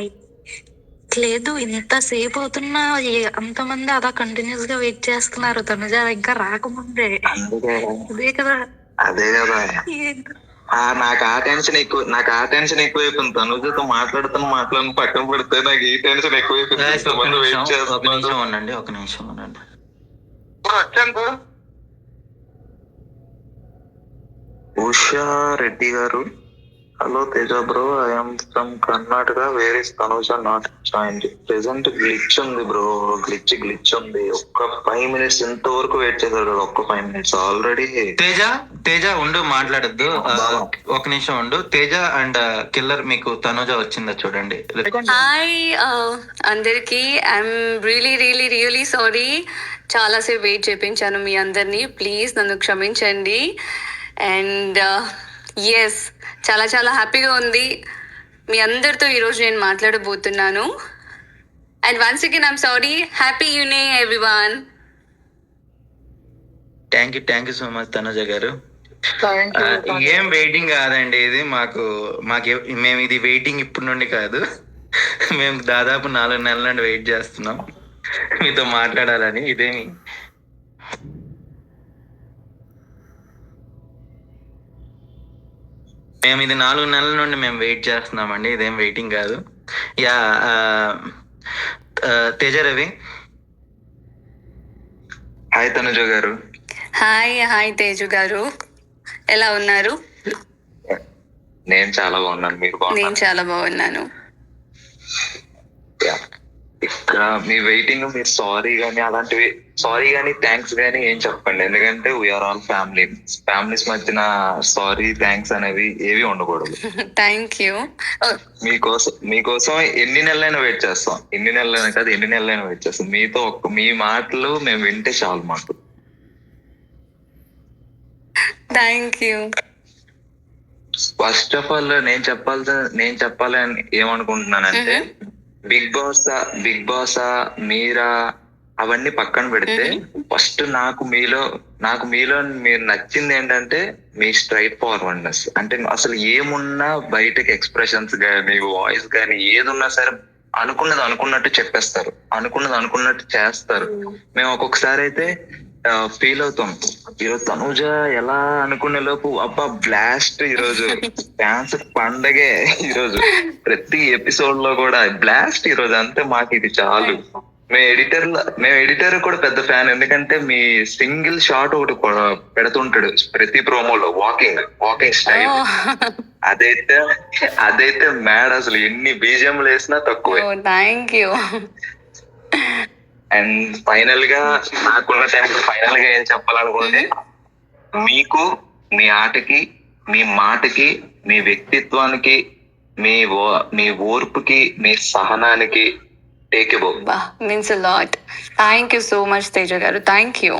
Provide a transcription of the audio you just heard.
Hi లేదు ఇంతసేపు అవుతున్నా ఏ- అంతమంది అలా కంటిన్యూస్గా వెయిట్ చేస్తున్నారు. తనుజ ఇంకా రాకముందే. అందుకే అదే కదా. అదే కదా. నాకు ఆ టెన్షన్ ఎక్కువ నాకు ఆ టెన్షన్ ఎక్కువైపోయింది. తనుజతో మాట్లాడుతాను మాట్లాడిన పక్కన పెడితే నాకు ఈ టెన్షన్ ఎక్కువైపోయింది. ఉండండి ఒక నిమిషం ఉండండి. వచ్చాను ఉషా రెడ్డి గారు. Hello Teja bro I'm from Karnataka where Tanuja not join present glitch ఉంది బ్రో గ్లిచ్ గ్లిచ్ ఉంది. ఒక్క ఫైవ్ మినిట్స్ ఇంతవరకు వెయిట్ చేశాడు ఒక్క five minutes already Teja Teja ఉండు మాట్లాడద్దు. ఒక నిమిషం ఉండు. తేజ అండ్ కిల్లర్ మీకు తనుజ వచ్చిందా చూడండి. హాయ్ అందరికీ. I'm really really really sorry చాలాసేపు వెయిట్ చేయించాను మీ అందరినీ. ప్లీజ్ నన్ను క్షమించండి. అండ్ ఎస్ చాలా చాలా హ్యాపీగా ఉంది. మీ అందరితో ఈరోజు నేను మాట్లాడబోతున్నాను. And once again I'm sorry happy evening everyone thank you thank you so much Tanuja గారు. ఆ, ఏం వెయిటింగ్ కాదండి ఇది మాకు మాకు మేము ఇది వెయిటింగ్ ఇప్పటి నుండి కాదు. మేము దాదాపు నాలుగు నెలల నుండి వెయిట్ చేస్తున్నాం. మీతో మాట్లాడాలని ఇదేమి? మేము ఇది నాలుగు నెలల నుండి మేము వెయిట్ చేస్తున్నామండి ఇదేం వెయిటింగ్ కాదు. యా తేజ రవి. హాయ్ తనుజ గారు. హాయ్ హాయ్ తేజు గారు. ఎలా ఉన్నారు? నేను చాలా బాగున్నాను మీరు నేను చాలా బాగున్నాను. మీ వెయిటింగ్ మీరు సారీ గానీ అలాంటివి సారీ గానీ థ్యాంక్స్ గానీ ఏం చెప్పండి ఎందుకంటే వీఆర్ ఆల్ ఫ్యామిలీ ఫ్యామిలీస్ మధ్యన సారీ థ్యాంక్స్ అనేవి ఏవి ఉండకూడదు. థ్యాంక్ యూ మీకోసం మీకోసం ఎన్ని నెలలైనా వెయిట్ చేస్తాం. ఎన్ని నెలలైనా కాదు ఎన్ని నెలలైనా వెయిట్ చేస్తాం. మీతో మీ మాటలు మేము వింటే చాలు మాకు. Thank you first of all నేను చెప్పాల్సిన నేను చెప్పాలని ఏమనుకుంటున్నానంటే బిగ్ బాస్ బిగ్ బాస్ మీరా అవన్నీ పక్కన పెడితే ఫస్ట్ నాకు మీలో నాకు మీలో మీరు నచ్చింది ఏంటంటే మీ స్ట్రైట్ ఫార్వర్డ్నెస్ అంటే అసలు ఏమున్నా బయటకి ఎక్స్ప్రెషన్స్ కానీ వాయిస్ కానీ ఏదున్నా సరే అనుకున్నది అనుకున్నట్టు చెప్పేస్తారు. అనుకున్నది అనుకున్నట్టు చేస్తారు. మేము. ఒక్కొక్కసారి అయితే ఫీల్ అవుతాం. ఈరోజు తనుజ ఎలా అనుకునే లోపు అబ్బా బ్లాస్ట్ ఈరోజు. డాన్స్ పండగే ఈరోజు. ప్రతి ఎపిసోడ్లో కూడా బ్లాస్ట్ ఈరోజు. అంతే మాకు ఇది చాలు. మేము ఎడిటర్ మేము ఎడిటర్ కూడా పెద్ద ఫ్యాన్ ఎందుకంటే మీ సింగిల్ షాట్ ఒకటి పెడుతుంటాడు ప్రతి ప్రోమోలో వాకింగ్ వాకింగ్ స్టైల్ అదైతే అదైతే మ్యాడ్ అసలు. ఎన్ని బీజియంలు వేసినా తక్కువే. థ్యాంక్ యూ అండ్ ఫైనల్గా నాకున్న టైం ఫైనల్గా ఏం చెప్పాలనుకుంటే మీకు మీ ఆటకి మీ మాటకి మీ వ్యక్తిత్వానికి మీ ఓ- మీ ఓర్పుకి మీ సహనానికి టేక్ బో బా means lot thank you so much Teja గారు. Thank you